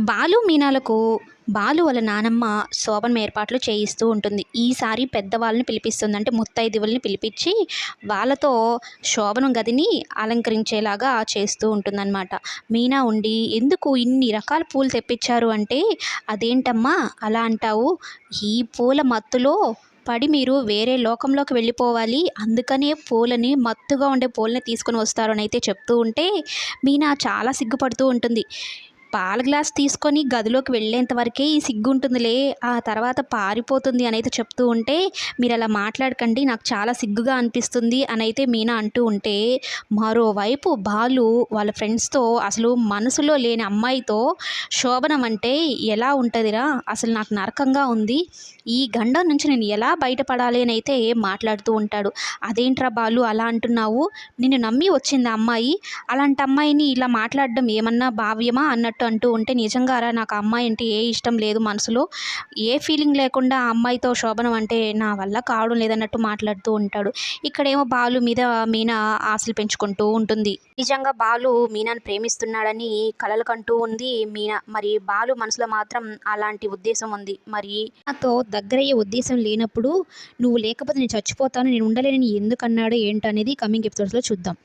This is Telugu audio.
బాలు మీనాలకు బాలు వాళ్ళ నానమ్మ శోభనం ఏర్పాట్లు చేయిస్తూ ఉంటుంది. ఈసారి పెద్దవాళ్ళని పిలిపిస్తుంది. అంటే ముత్తైదువుల్ని పిలిపించి వాళ్ళతో శోభనం గదిని అలంకరించేలాగా చేస్తూ ఉంటుందన్నమాట. మీనా ఉండి ఎందుకు ఇన్ని రకాల పూలు తెప్పించారు అంటే అదేంటమ్మా అలా అంటావు? ఈ పూల మత్తులో పడి మీరు వేరే లోకంలోకి వెళ్ళిపోవాలి. అందుకనే పూలని మత్తుగా ఉండే పూలని తీసుకొని వస్తారు అని అయితే చెప్తూ ఉంటే మీనా చాలా సిగ్గుపడుతూ ఉంటుంది. పాల గ్లాస్ తీసుకొని గదిలోకి వెళ్ళేంత వరకే ఈ సిగ్గు ఉంటుందిలే ఆ తర్వాత పారిపోతుంది అని అయితే చెప్తూ ఉంటే మీరు అలా మాట్లాడకండి నాకు చాలా సిగ్గుగా అనిపిస్తుంది అని అయితే మీనా అంటూ ఉంటే మరోవైపు బాలు వాళ్ళ ఫ్రెండ్స్తో అసలు మనసులో లేని అమ్మాయితో శోభనం అంటే ఎలా ఉంటుందిరా? అసలు నాకు నరకంగా ఉంది. ఈ గండం నుంచి నేను ఎలా బయటపడాలి అని అయితే మాట్లాడుతూ ఉంటాడు. అదేంట్రా బాలు అలా అంటున్నావు? నిన్ను నమ్మి వచ్చింది అమ్మాయి? అలాంటి అమ్మాయిని ఇలా మాట్లాడడం ఏమన్నా భావ్యమా? అన్నట్టు అంటూ ఉంటే నిజంగారా నాకు అమ్మాయి అంటే ఏ ఇష్టం లేదు మనసులో? ఏ ఫీలింగ్ లేకుండా ఆ అమ్మాయితో శోభనం అంటే నా వల్ల కావడం లేదన్నట్టు మాట్లాడుతూ ఉంటాడు. ఇక్కడేమో బాలు మీద మీనా ఆశలు పెంచుకుంటూ ఉంటుంది. నిజంగా బాలు మీనాను ప్రేమిస్తున్నాడని కలలు కంటూ ఉంది మీనా. మరి బాలు మనసులో మాత్రం అలాంటి ఉద్దేశం ఉంది. మరి నాతో దగ్గరయ్యే ఉద్దేశం లేనప్పుడు నువ్వు లేకపోతే నేను చచ్చిపోతాను నేను ఉండలేని ఎందుకు అన్నాడో ఏంటనేది కమింగ్ ఎపిసోడ్స్లో చూద్దాం.